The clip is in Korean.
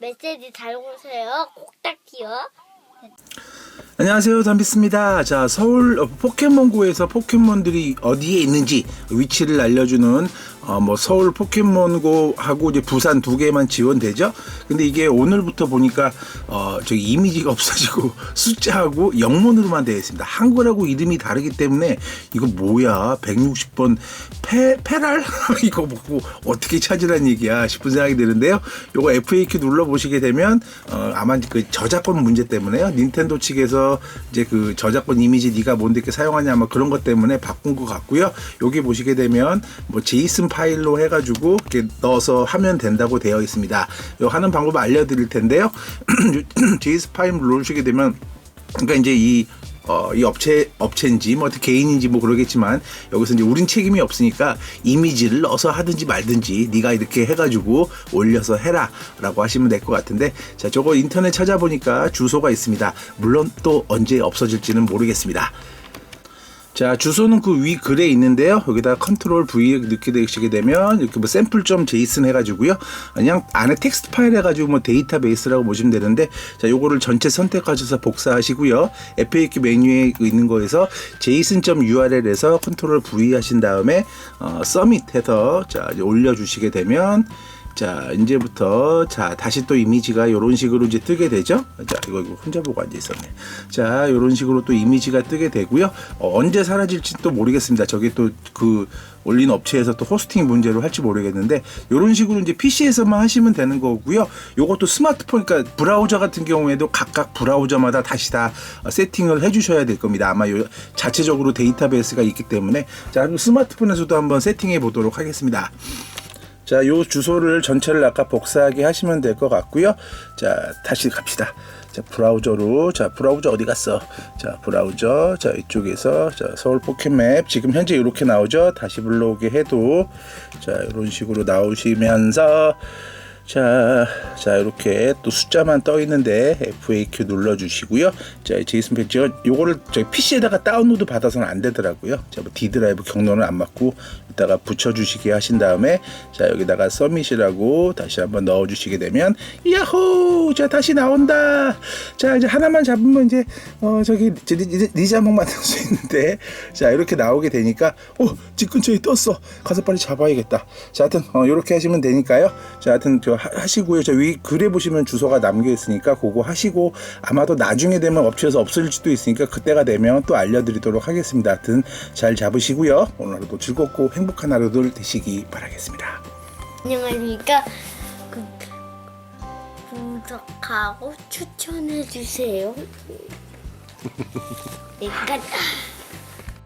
메시지 잘 오세요. 꼭딱지요. 안녕하세요 담비스입니다 자 서울 어, 포켓몬고에서 포켓몬들이 어디에 있는지 위치를 알려주는 어, 뭐 서울 포켓몬고 하고 이제 부산 두 개만 지원되죠? 근데 이게 오늘부터 보니까 어, 저기 이미지가 없어지고 숫자하고 영문으로만 되어 있습니다. 한글하고 이름이 다르기 때문에 이거 뭐야? 160번 페, 페랄? 이거 보고 어떻게 찾으란 얘기야 싶은 생각이 드는데요. 요거 FAQ 눌러 보시게 되면 어, 아마 그 저작권 문제 때문에요. 닌텐도 측에서 이제 그 저작권 이미지 네가 뭔데 이렇게 사용하냐 아마 그런 것 때문에 바꾼 것 같고요. 여기 보시게 되면 뭐 제이슨 파일로 해가지고 이렇게 넣어서 하면 된다고 되어 있습니다 요 하는 방법 알려드릴 텐데요 제이슨 파일 누르시게 되면 그러니까 이제 이 어, 이 업체 업체인지 뭐 어떻게 개인인지 뭐 그러겠지만 여기서 이제 우린 책임이 없으니까 이미지를 넣어서 하든지 말든지 네가 이렇게 해가지고 올려서 해라 라고 하시면 될 것 같은데 자 저거 인터넷 찾아보니까 주소가 있습니다. 물론 또 언제 없어질지는 모르겠습니다. 자 주소는 그 위 글에 있는데요. 여기다 컨트롤 V 넣게 되시게 되면 이렇게 뭐 샘플 점 제이슨 해가지고요. 그냥 안에 텍스트 파일 해가지고 뭐 데이터베이스라고 보시면 되는데 자 요거를 전체 선택하셔서 복사하시고요. FAQ 메뉴에 있는 거에서 제이슨 점 URL에서 컨트롤 V 하신 다음에 어, 서밋 해서 자 올려주시게 되면 자 이제부터 자 다시 또 이미지가 이런 식으로 이제 뜨게 되죠? 자 이거, 이거 혼자 보고 앉아 있었네. 자 이런 식으로 또 이미지가 뜨게 되고요. 어, 언제 사라질지 또 모르겠습니다. 저게 또 그 올린 업체에서 또 호스팅 문제로 할지 모르겠는데 이런 식으로 이제 PC에서만 하시면 되는 거고요. 요것도 스마트폰 그러니까 브라우저 같은 경우에도 각각 브라우저마다 다시 다 어, 세팅을 해 주셔야 될 겁니다. 아마 요 자체적으로 데이터베이스가 있기 때문에. 자 그럼 스마트폰에서도 한번 세팅해 보도록 하겠습니다 자, 요 주소를 전체를 아까 복사하게 하시면 될 것 같고요. 자, 다시 갑시다. 자, 브라우저로. 자, 브라우저 어디 갔어? 자, 브라우저. 자, 이쪽에서 자, 서울 포켓맵. 지금 현재 이렇게 나오죠? 다시 불러오게 해도 자, 이런 식으로 나오시면서 자, 자 이렇게 또 숫자만 떠 있는데 FAQ 눌러 주시고요. 자, 제이슨 펜치가 요거를 저희 PC에다가 다운로드 받아서는 안 되더라고요. 자, 뭐 D 드라이브 경로는 안 맞고 이따가 붙여 주시게 하신 다음에 자, 여기다가 서밋이라고 다시 한번 넣어 주시게 되면 야호! 자, 다시 나온다. 자, 이제 하나만 잡으면 이제 어 저기 이제 리- 리- 리자몽 만들 수 있는데 자, 이렇게 나오게 되니까 어, 집 근처에 떴어. 가서 빨리 잡아야겠다. 자, 하여튼 어, 이렇게 하시면 되니까요. 자, 하여튼 저 하- 하시고요. 저 위 글에 보시면 주소가 남겨 있으니까 그거 하시고 아마도 나중에 되면 업체에서 없어질 수도 있으니까 그때가 되면 또 알려드리도록 하겠습니다. 하여튼 잘 잡으시고요. 오늘 하루도 즐겁고 행복한 하루들 되시기 바라겠습니다. 안녕하십니까. 그, 구독하고 추천해 주세요. 내가